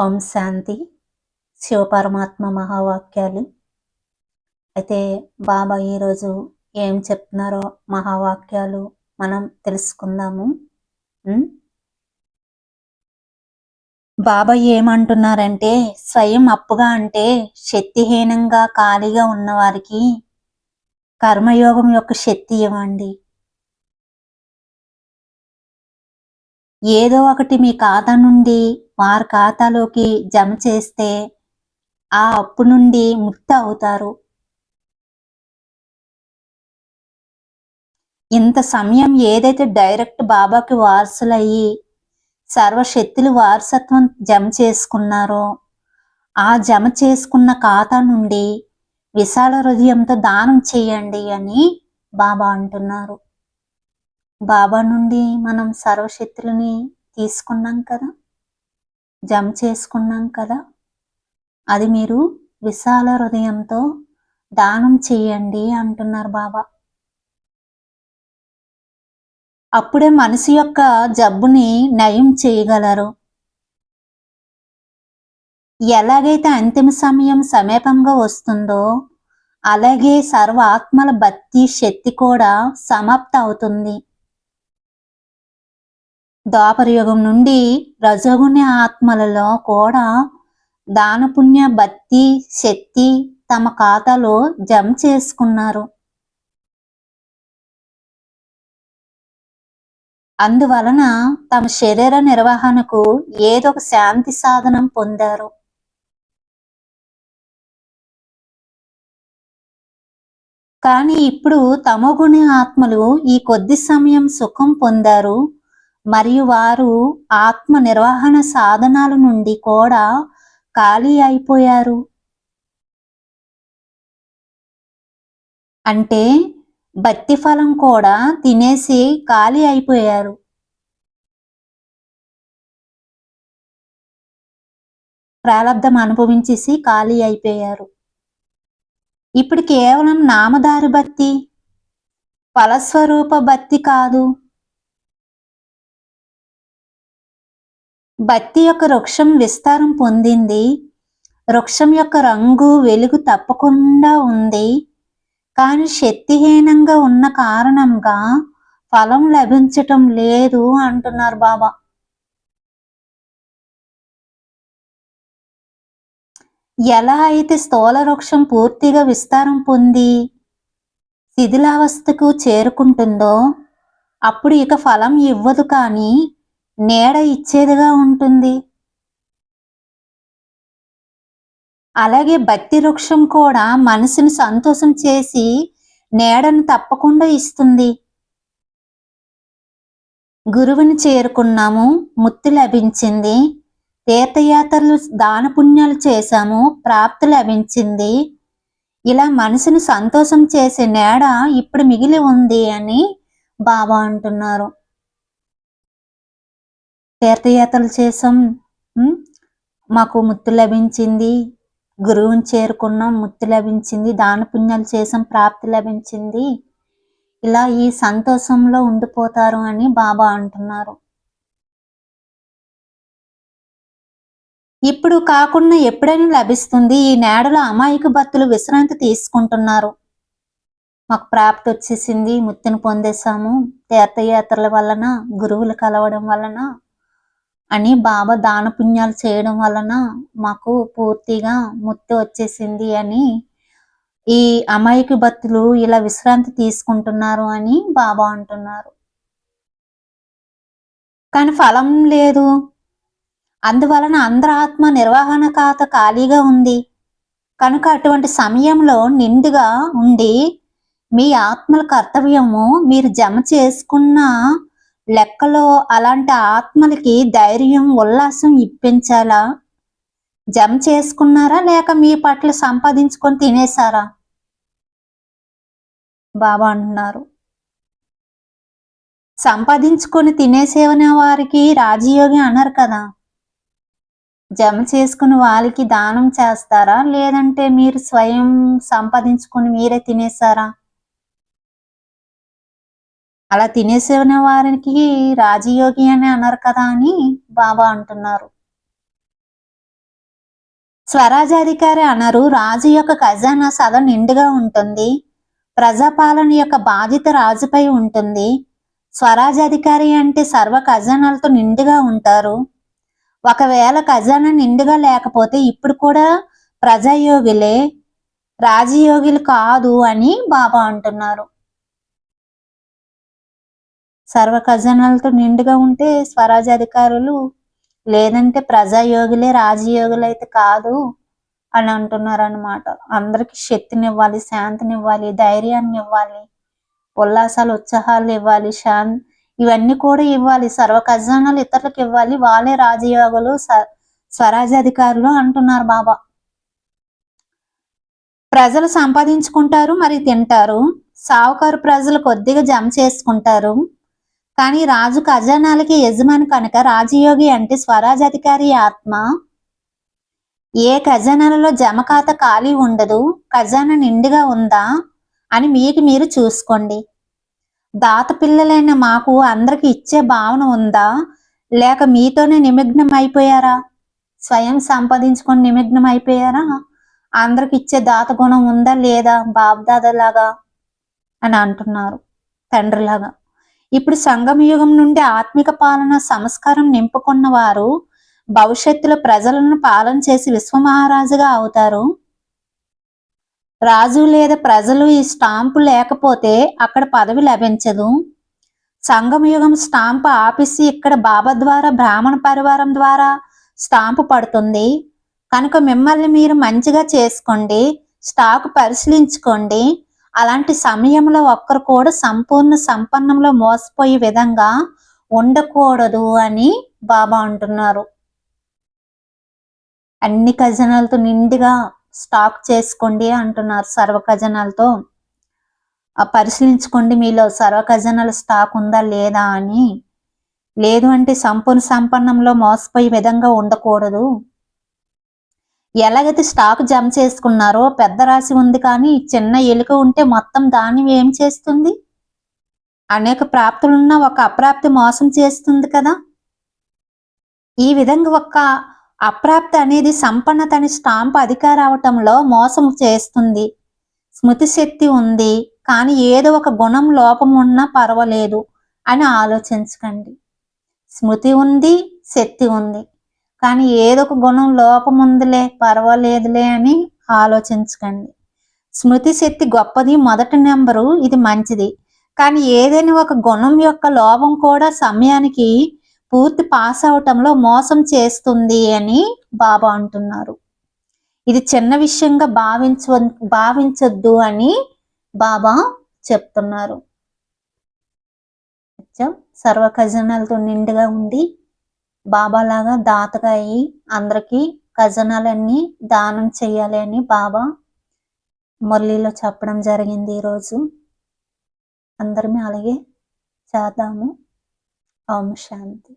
ఓం శాంతి. శివపరమాత్మ మహావాక్యాలు. అయితే బాబా ఈరోజు ఏం చెప్తున్నారో మహావాక్యాలు మనం తెలుసుకుందాము. బాబా ఏమంటున్నారంటే స్వయం అప్పుగా అంటే శక్తిహీనంగా ఖాళీగా ఉన్నవారికి కర్మయోగం యొక్క శక్తి ఇవ్వండి. ఏదో ఒకటి మీ ఖాతా నుండి వారి ఖాతాలోకి జమ చేస్తే ఆ అప్పు నుండి ముక్తి అవుతారు. ఇంత సమయం ఏదైతే డైరెక్ట్ బాబాకి వారసులయ్యి సర్వశక్తులు వారసత్వం జమ చేసుకున్నారో ఆ జమ చేసుకున్న ఖాతా నుండి విశాల హృదయంతో దానం చేయండి అని బాబా అంటున్నారు. బాబా నుండి మనం సర్వశక్తులని తీసుకున్నాం కదా? జమ చేసుకున్నాం కదా? అది మీరు విశాల హృదయంతో దానం చేయండి అంటున్నారు బాబా. అప్పుడే మనసు యొక్క జబ్బుని నయం చేయగలరు. ఎలాగైతే అంతిమ సమయం సమీపంగా వస్తుందో అలాగే సర్వ ఆత్మల భక్తి శక్తి కూడా సమాప్త అవుతుంది ద్వాపరయుగం నుండి రజగుణ ఆత్మలలో కూడా దానపుణ్య భక్తి శక్తి తమ ఖాతాలో జమ చేసుకున్నారు. అందువలన తమ శరీర నిర్వహణకు ఏదో ఒక శాంతి సాధనం పొందారు. కానీ ఇప్పుడు తమగుణ ఆత్మలు ఈ కొద్ది సమయం సుఖం పొందారు. మరియు వారు ఆత్మ నిర్వహణ సాధనాల నుండి కూడా ఖాళీ అయిపోయారు. అంటే భక్తి ఫలం కూడా తినేసి ఖాళీ అయిపోయారు. ప్రారంధం అనుభవించేసి ఖాళీ అయిపోయారు. ఇప్పుడు కేవలం నామదారు భక్తి ఫలస్వరూప భక్తి కాదు. భక్తి యొక్క వృక్షం విస్తారం పొందింది. వృక్షం యొక్క రంగు వెలుగు తప్పకుండా ఉంది. కానీ శక్తిహీనంగా ఉన్న కారణంగా ఫలం లభించటం లేదు అంటున్నారు బాబా. ఎలా అయితే స్థూల వృక్షం పూర్తిగా విస్తారం పొంది శిథిలావస్థకు చేరుకుంటుందో అప్పుడు ఇక ఫలం ఇవ్వదు కానీ నీడ ఇచ్చేదిగా ఉంటుంది. అలాగే భక్తి వృక్షం కూడా మనసుని సంతోషం చేసి నీడను తప్పకుండా ఇస్తుంది. గురువుని చేరుకున్నాము ముత్తి లభించింది. తీర్థయాత్రలు దాన పుణ్యాలు చేశాము ప్రాప్తి లభించింది. ఇలా మనసుని సంతోషం చేసే నేడ ఇప్పుడు మిగిలి ఉంది అని బాబా అంటున్నారు. తీర్థయాత్రలు చేసాం మాకు ముత్తు లభించింది. గురువుని చేరుకున్నాం ముత్తు లభించింది. దాన పుణ్యాలు చేసాం ప్రాప్తి లభించింది. ఇలా ఈ సంతోషంలో ఉండిపోతారు అని బాబా అంటున్నారు. ఇప్పుడు కాకుండా ఎప్పుడైనా లభిస్తుంది ఈ నేడలో అమాయక భక్తులు విశ్రాంతి తీసుకుంటున్నారు. మాకు ప్రాప్తి వచ్చేసింది ముత్తిని పొందేశాము. తీర్థయాత్రల వలన గురువులు కలవడం వలన. అని బాబా దాన పుణ్యాలు చేయడం వలన మాకు పూర్తిగా ముత్తి వచ్చేసింది అని ఈ అమాయక భక్తులు ఇలా విశ్రాంతి తీసుకుంటున్నారు అని బాబా అంటున్నారు. కానీ ఫలం లేదు. అందువలన అందరి ఆత్మ నిర్వహణ ఖాత ఖాళీగా ఉంది. కనుక అటువంటి సమయంలో నిండుగా ఉండి మీ ఆత్మల కర్తవ్యము మీరు జమ చేసుకున్న లెక్కలో అలాంటి ఆత్మలకి ధైర్యం ఉల్లాసం ఇప్పించాలా? జమ చేసుకున్నారా లేక మీ పట్ల సంపాదించుకొని తినేశారా? బాబా అంటున్నారు. సంపాదించుకొని తినేసేవనే వారికి రాజయోగి అన్నారు కదా. జమ చేసుకుని వాళ్ళకి దానం చేస్తారా? లేదంటే మీరు స్వయం సంపాదించుకొని మీరే తినేసారా అలా తినేసిన వారికి రాజయోగి అని అన్నారు కదా అని బాబా అంటున్నారు. స్వరాజాధికారి అనరు రాజు యొక్క ఖజానా సదా నిండుగా ఉంటుంది. ప్రజాపాలన యొక్క బాధ్యత రాజుపై ఉంటుంది. స్వరాజాధికారి అంటే సర్వ ఖజానాలతో నిండుగా ఉంటారు. ఒకవేళ ఖజానా నిండుగా లేకపోతే ఇప్పుడు కూడా ప్రజాయోగులే రాజయోగులు కాదు అని బాబా అంటున్నారు. సర్వ ఖజానాలతో నిండుగా ఉంటే స్వరాజ్యాధికారులు లేదంటే ప్రజాయోగులే రాజయోగులు అయితే కాదు అని అంటున్నారు అనమాట అందరికి శక్తినివ్వాలి శాంతినివ్వాలి ధైర్యాన్ని ఇవ్వాలి ఉల్లాసాలు ఉత్సాహాలు ఇవ్వాలి శాంతి ఇవన్నీ కూడా ఇవ్వాలి. సర్వ ఖజానాలు ఇతరులకు ఇవ్వాలి. వాళ్ళే రాజయోగులు స్వరాజ్యాధికారులు అంటున్నారు బాబా. ప్రజలు సంపాదించుకుంటారు మరి తింటారు. సావుకారు ప్రజలు కొద్దిగా జమ చేసుకుంటారు. కానీ రాజు ఖజానాలకి యజమాని కనుక రాజయోగి అంటే స్వరాజాధికారి ఆత్మ. ఏ ఖజానాలలో జమ ఖాత ఖాళీ ఉండదు ఖజానా నిండుగా ఉందా అని మీకు మీరు చూసుకోండి. దాత పిల్లలైన మాకు అందరికి ఇచ్చే భావన ఉందా? లేక మీతోనే నిమగ్నం అయిపోయారా? స్వయం సంపాదించుకొని నిమగ్నం అయిపోయారా? అందరికి ఇచ్చే దాత గుణం ఉందా లేదా? బాబ్దాదలాగా అని అంటున్నారు తండ్రిలాగా. ఇప్పుడు సంగమ యుగం నుండి ఆత్మిక పాలన సంస్కారం నింపుకున్న వారు భవిష్యత్తులో ప్రజలను పాలన చేసి విశ్వమహారాజుగా అవుతారు. రాజు లేదా ప్రజలు ఈ స్టాంపు లేకపోతే అక్కడ పదవి లభించదు. సంగమయుగం స్టాంపు ఆపిసి ఇక్కడ బాబా ద్వారా బ్రాహ్మణ పరివారం ద్వారా స్టాంపు పడుతుంది. కనుక మిమ్మల్ని మీరు మంచిగా చేసుకోండి స్టాక్ పరిశీలించుకోండి అలాంటి సమయంలో ఒక్కరు కూడా సంపూర్ణ సంపన్నంలో మోసపోయే విధంగా ఉండకూడదు అని బాబా అంటున్నారు. అన్ని ఖజనాలతో నిండుగా స్టాక్ చేసుకోండి అంటున్నారు సర్వ ఖజనాలతో. పరిశీలించుకోండి మీలో సర్వ ఖజనాల స్టాక్ ఉందా లేదా అని. లేదు అంటే సంపూర్ణ సంపన్నంలో మోసపోయే విధంగా ఉండకూడదు. ఎలాగైతే స్టాక్ జమ చేసుకున్నారో పెద్ద రాశి ఉంది కానీ చిన్న ఎలుక ఉంటే మొత్తం దాన్ని ఏం చేస్తుంది? అనేక ప్రాప్తులున్న ఒక అప్రాప్తి మోసం చేస్తుంది కదా. ఈ విధంగా ఒక అప్రాప్తి అనేది సంపన్నత అని స్టాంప్ అధికార అవటంలో మోసం చేస్తుంది. స్మృతి శక్తి ఉంది కానీ ఏదో ఒక గుణం లోపం ఉన్నా పర్వాలేదు అని ఆలోచించకండి. స్మృతి ఉంది శక్తి ఉంది. కానీ ఏదో ఒక గుణం లోపం ఉందిలే పర్వాలేదులే అని ఆలోచించకండి. స్మృతి శక్తి గొప్పది మొదటి నెంబరు ఇది మంచిది. కానీ ఏదైనా ఒక గుణం యొక్క లోపం కూడా సమయానికి పూర్తి పాస్ అవటంలో మోసం చేస్తుంది అని బాబా అంటున్నారు. ఇది చిన్న విషయంగా భావించ భావించొద్దు అని బాబా చెప్తున్నారు. సర్వ ఖజనాలతో నిండుగా ఉండి బాబాలాగా దాతగా అయ్యి అందరికీ ఖజనాలన్నీ దానం చేయాలి అని బాబా మురళిలో చెప్పడం జరిగింది ఈరోజు. అందరమే అలాగే చేద్దాము. ఓం శాంతి.